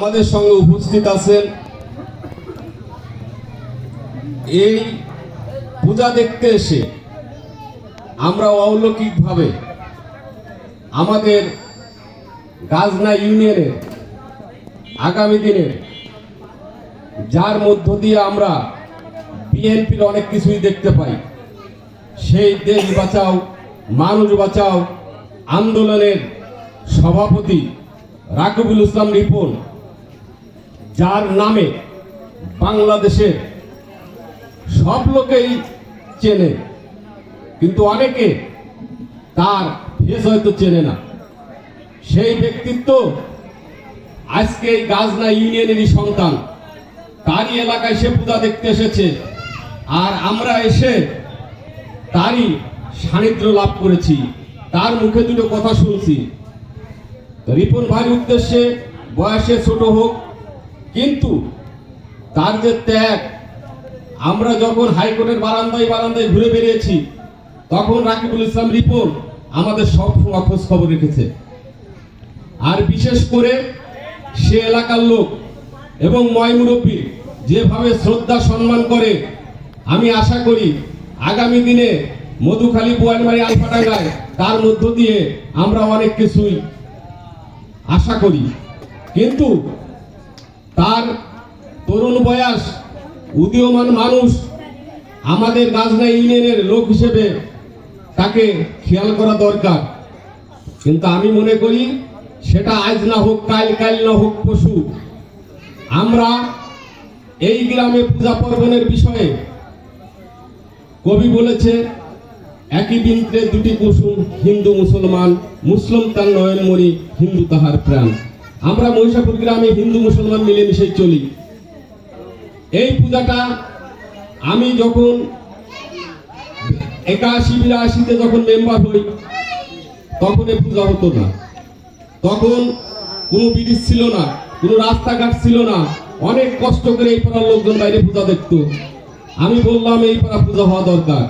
আমাদের সঙ্গে উপস্থিত আছেন। এই পূজা দেখতে এসে আমরা অলৌকিকভাবে আমাদের গাজনা ইউনিয়নের আগামী দিনের যার মধ্য দিয়ে আমরা বিএনপির অনেক কিছুই দেখতে পাই। সেই দেশ বাঁচাও, মানুষ বাঁচাও, আন্দোলনের সভাপতি রাকিবুল ইসলাম রিপন যার নামে বাংলাদেশের সব লোকেই চেনে। কিন্তু অনেকে তার ফেস হয়তো চেনে না। সেই ব্যক্তিত্ব আজকে এই গাজনা ইউনিয়নেরই সন্তান। তারই এলাকায় সে পূজা দেখতে এসেছে। আর আমরা এসে তারই সান্নিধ্য লাভ করেছি। তার মুখে দুটো কথা শুনছি। রিপন ভাইয়ের উদ্দেশ্যে বয়সে ছোট হোক কিন্তু তার যে ত্যাগ, আমরা যখন হাইকোর্টের বারান্দায় বারান্দায় ঘুরে বেরিয়েছি তখন রাকিবুল ইসলাম রিপন আমাদের সব খোঁজ খবর রেখেছে। আর বিশেষ করে সে এলাকার লোক এবং ময় মুরব্বী যেভাবে শ্রদ্ধা সম্মান করে, আমি আশা করি আগামী দিনে মধুখালী বোয়ালমারি আলফাডাঙ্গায় তার মধ্য দিয়ে আমরা অনেক কিছুই আশা করি। কিন্তু তার তরুণ বয়স উদীয়মান মানুষ আমাদের গাজনা ইউনিয়নের লোক হিসেবে তাকে খেয়াল করা দরকার। কিন্তু আমি মনে করি সেটা আজ না হোক, কাল কাল না হোক পশু আমরা এই গ্রামে পূজা পার্বণের বিষয়ে কবি বলেছে, একই বৃন্তে দুটি কুসুম, হিন্দু, মুসলমান মুসলিম তার নয়ন মরি হিন্দু তাহার প্রাণ। আমরা মহিষাপুর গ্রামে হিন্দু মুসলমান মিলেমিশে চলি। এই পূজাটা আমি যখন একাশি, বিরাশিতে যখন মেম্বার হই, তখন এই পূজা হতো না। তখন কোনো ব্রিজ ছিল না, কোনো রাস্তাঘাট ছিল না। অনেক কষ্ট করে এই পাড়ার লোকজন বাইরে পূজা দেখতো। আমি বললাম, এই পাড়া পূজা হওয়া দরকার।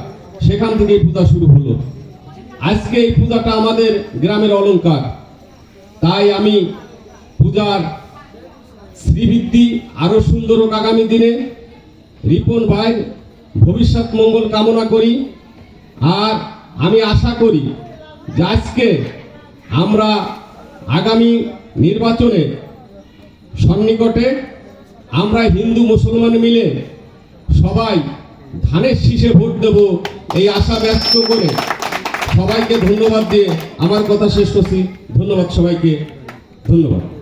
সেখান থেকে এই পূজা শুরু হলো। আজকে এই পূজাটা আমাদের গ্রামের অলংকার। তাই আমি পূজার শ্রীবৃদ্ধি আরও সুন্দর হোক আগামী দিনে। রিপন ভাই, ভবিষ্যৎ মঙ্গল কামনা করি। আর আমি আশা করি যে আজকে আমরা আগামী নির্বাচনে সন্নিকটে আমরা হিন্দু মুসলমান মিলে সবাই ধানের শীষে ভোট দেব এই আশা ব্যক্ত করে সবাইকে ধন্যবাদ দিয়ে আমার কথা শেষ করছি। ধন্যবাদ সবাইকে। ধন্যবাদ।